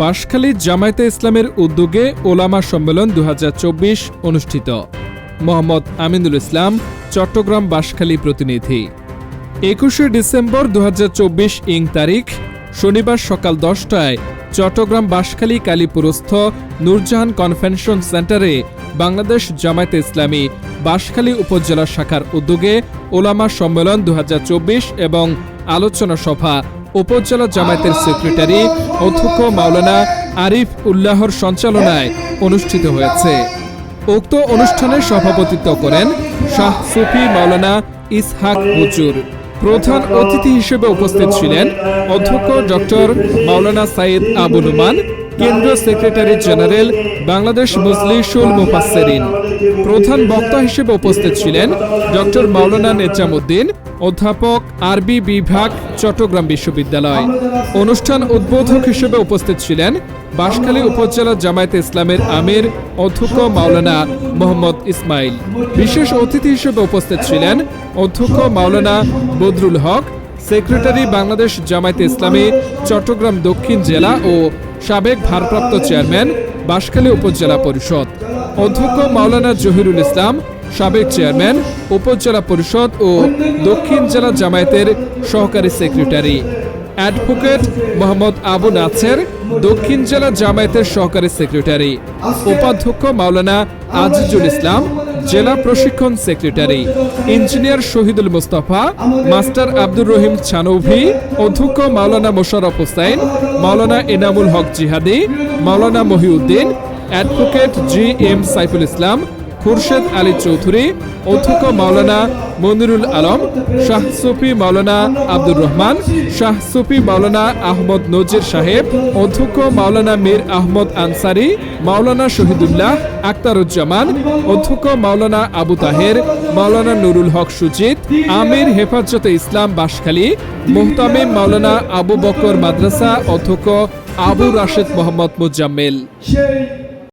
বাঁশখালী জামায়াতে ইসলামের উদ্যোগে ওলামা সম্মেলন দু হাজার চব্বিশ অনুষ্ঠিত। মোহাম্মদ আমিনুল ইসলাম, চট্টগ্রাম বাঁশখালী প্রতিনিধি। একুশে ডিসেম্বর দু হাজার চব্বিশ ইং তারিখ, শনিবার সকাল দশটায় চট্টগ্রাম বাঁশখালী কালীপুরস্থ নূরজাহান কনভেনশন সেন্টারে বাংলাদেশ জামায়াতে ইসলামী বাঁশখালী উপজেলা শাখার উদ্যোগে ওলামা সম্মেলন দু হাজার চব্বিশ এবং আলোচনা সভা উপজেলা জামায়াতের সেক্রেটারি অধ্যক্ষ মাওলানা আরিফ উল্লাহর সঞ্চালনায় অনুষ্ঠিত হয়েছে। উক্ত অনুষ্ঠানে সভাপতিত্ব করেন শাহ সুফি মাওলানা ইসহাক হুজুর। প্রধান অতিথি হিসেবে উপস্থিত ছিলেন অধ্যক্ষ ডক্টর মাওলানা সাইদ আবু নুমান, কেন্দ্রীয় সেক্রেটারি জেনারেল বাংলাদেশ মজলিসুল মুফাসসিরিন। প্রধান বক্তা হিসেবে উপস্থিত ছিলেন ডক্টর মাওলানা নেজামুদ্দিন অধ্যাপক আরবি বিভাগ, চট্টগ্রাম বিশ্ববিদ্যালয়। অনুষ্ঠান উদ্বোধক হিসেবে উপস্থিত ছিলেন বাঁশখালী উপজেলা জামায়াতে ইসলামের আমির, অধ্যক্ষ মাওলানা মোহাম্মদ ইসমাইল। বিশেষ অতিথি হিসেবে উপস্থিত ছিলেন অধ্যক্ষ মাওলানা বদরুল হক, সেক্রেটারি বাংলাদেশ জামায়াতে ইসলামী, চট্টগ্রাম দক্ষিণ জেলা ও সাবেক ভারপ্রাপ্ত চেয়ারম্যান বাঁশখালী উপজেলা পরিষদ। অধ্যক্ষ মাওলানা জহিরুল ইসলাম সাবেক চেয়ারম্যান, উপজেলা পরিষদ ও দক্ষিণ জেলা জামায়াতের সহকারী সেক্রেটারি। অ্যাডভোকেট মোহাম্মদ আবু নাছের দক্ষিণ জেলা জামায়াতের সহকারী সেক্রেটারি। উপাধ্যক্ষ মাওলানা আজিজুল ইসলাম, জেলা প্রশিক্ষণ secretary. Engineer Shahidul Mostafa, master Abdur Rahim Sanowvi, অধ্যক্ষ Maulana Mosharraf Hossain Maulana Enamul Haq Jihadi, Maulana Mohiuddin, advocate G M Saiful Islam Khurshed Ali Chowdhury, অধ্যক্ষ মাওলানা মনিরুল আলম, শাহ সুফি মাওলানা আব্দুর রহমান, শাহ সুফি মাওলানা আহমদ নজির সাহেব, অধ্যক্ষ মাওলানা মীর আহমদ আনসারি, মাওলানা শহীদুল্লাহ আক্তারুজ্জামান, অধ্যক্ষ মাওলানা আবু তাহের, মাওলানা নুরুল হক সুজিত, আমির হেফাজতে ইসলাম বাসখালী, মোহতামিম মাওলানা আবু বকর মাদ্রাসা, অধ্যক্ষ আবু রাশেদ মোহাম্মদ মুজাম্মেল।